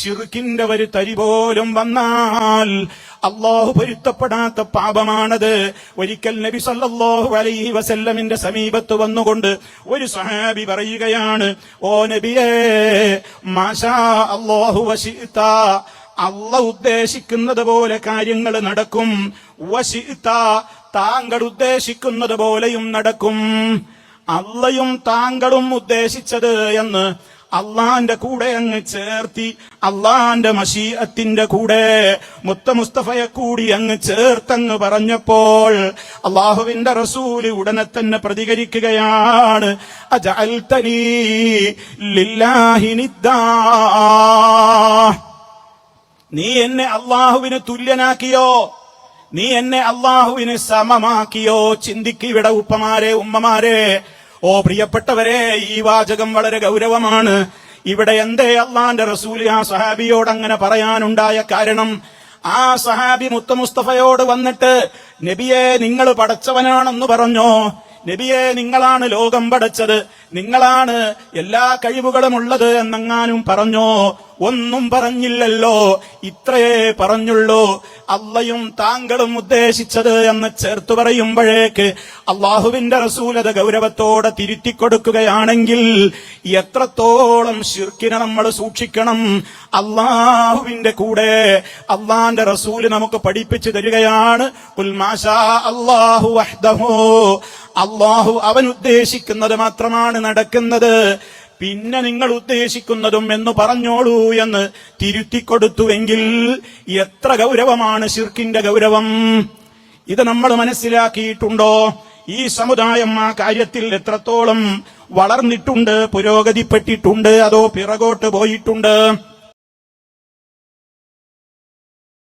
ഷിർക്കിന്റെ ഒരു തരി പോലും വന്നാൽ അള്ളാഹു പൊരുത്തപ്പെടാത്ത പാപമാണത്. ഒരിക്കൽ നബി സല്ലല്ലാഹു അലൈഹി വസല്ലമിന്റെ സമീപത്ത് വന്നുകൊണ്ട് ഒരു സഹാബി പറയുകയാണ് ഓ നബിയേ മാഷാ അള്ളാഹു വശിത്ത അള്ള ഉദ്ദേശിക്കുന്നത് പോലെ കാര്യങ്ങൾ നടക്കും. വശിത്ത താങ്കൾ ഉദ്ദേശിക്കുന്നത് പോലെയും നടക്കും. അള്ളയും താങ്കളും ഉദ്ദേശിച്ചത് എന്ന് അള്ളാന്റെ കൂടെ അങ്ങ് ചേർത്തി അള്ളാന്റെ മഷീഅത്തിന്റെ കൂടെ മുത്ത മുസ്തഫയെ കൂടി അങ്ങ് ചേർത്തെന്ന് പറഞ്ഞപ്പോൾ അള്ളാഹുവിന്റെ റസൂൽ ഉടനെ തന്നെ പ്രതികരിക്കുകയാണ് ലില്ലാഹി നിദ്ദാ. നീ എന്നെ അള്ളാഹുവിന് തുല്യനാക്കിയോ? നീ എന്നെ അള്ളാഹുവിന് സമമാക്കിയോ? ചിന്തിക്കിവിടെ ഉപ്പമാരെ ഉമ്മമാരെ ഓ പ്രിയപ്പെട്ടവരെ ഈ വാചകം വളരെ ഗൗരവമാണ്. ഇവിടെ എന്തേ അള്ളാന്റെ റസൂൽ ആ സഹാബിയോട് അങ്ങനെ പറയാനുണ്ടായ കാരണം ആ സഹാബി മുത്തമുസ്തഫയോട് വന്നിട്ട് നബിയെ നിങ്ങൾ പടച്ചവനാണെന്ന് പറഞ്ഞോ? നബിയെ നിങ്ങളാണ് ലോകം പടച്ചത്. നിങ്ങളാണ് എല്ലാ കഴിവുകളും ഉള്ളത് എന്നെങ്ങാനും പറഞ്ഞോ? ഒന്നും പറഞ്ഞില്ലല്ലോ. ഇത്രയേ പറഞ്ഞുള്ളൂ. അള്ളയും താങ്കളും ഉദ്ദേശിച്ചത് എന്ന് ചേർത്ത് പറയുമ്പോഴേക്ക് അള്ളാഹുവിന്റെ റസൂലത ഗൗരവത്തോടെ തിരുത്തി കൊടുക്കുകയാണെങ്കിൽ എത്രത്തോളം ഷിർക്കിനെ നമ്മൾ സൂക്ഷിക്കണം? അള്ളാഹുവിന്റെ കൂടെ അള്ളാന്റെ റസൂൽ നമുക്ക് പഠിപ്പിച്ചു തരികയാണ്. "ഖുൽ അള്ളാഹു അള്ളാഹു അവൻ ഉദ്ദേശിക്കുന്നത് മാത്രമാണ് നടക്കുന്നത്. പിന്നെ നിങ്ങൾ ഉദ്ദേശിക്കുന്നതും എന്ന് പറഞ്ഞോളൂ എന്ന് തിരുത്തിക്കൊടുത്തുവെങ്കിൽ എത്ര ഗൗരവമാണ് ഷിർക്കിന്റെ ഗൗരവം. ഇത് നമ്മൾ മനസ്സിലാക്കിയിട്ടുണ്ടോ? ഈ സമുദായം ആ കാര്യത്തിൽ എത്രത്തോളം വളർന്നിട്ടുണ്ട് പുരോഗതിപ്പെട്ടിട്ടുണ്ട് അതോ പിറകോട്ട് പോയിട്ടുണ്ട്?